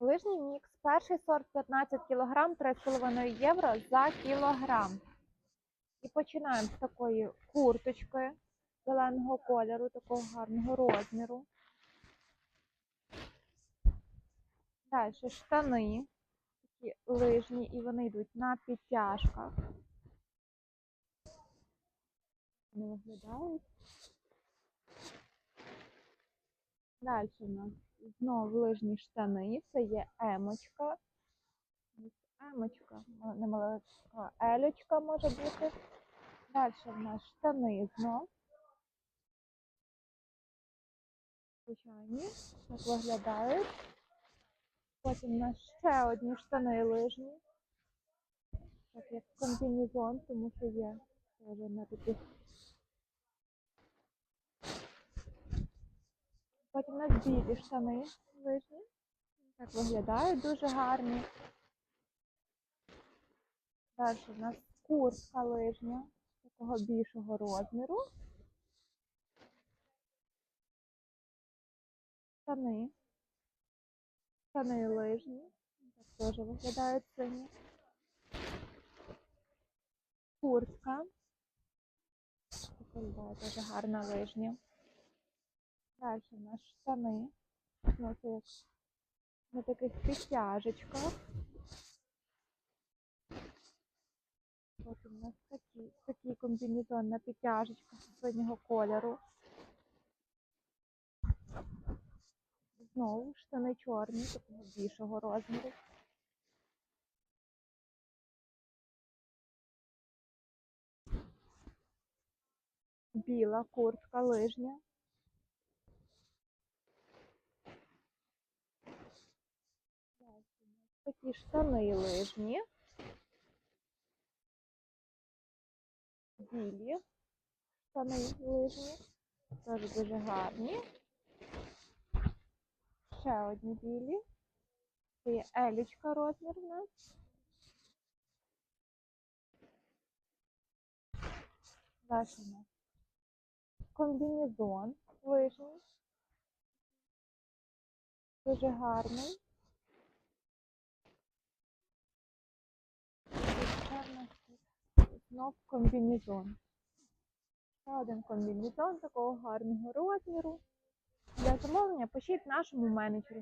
Лижній мікс, перший сорт 15 кг, 3,5 євро за кілограм. І починаємо з такої курточки зеленого кольору, такого гарного розміру. Далі штани, такі лижні, і вони йдуть на підтяжках. Вони виглядають. Далі у нас знову лижні штани. Це є емочка. Емочка, м- не маленька, елечка може бути. Далі в нас штани знов. Звичайні, так виглядають. Потім у нас ще одні штани лижні. Так як комбінезон, тому що є теж на таких. Потім у нас білі штани лижні. Так виглядають дуже гарні. Далі у нас куртка лижня такого більшого розміру. Штани. Штани лижні. Так теж виглядають сині. Куртка. Дуже гарна лижня. Далі у нас штани. Ну, на таких підтяжечках. Потім у нас такі, такий комбінезон на підтяжечках синього кольору. Знову штани чорні, такого більшого розміру. Біла куртка лижня. Такі штани лижні. Білі штани лижні. Теж дуже гарні. Ще одні білі. Це є елічка розмір у нас. Далі у нас комбінезон лижний. Дуже гарний. І ще в нас тут знов комбінезон. Ще один комбінезон такого гарного розміру. Для замовлення пишіть нашому менеджеру.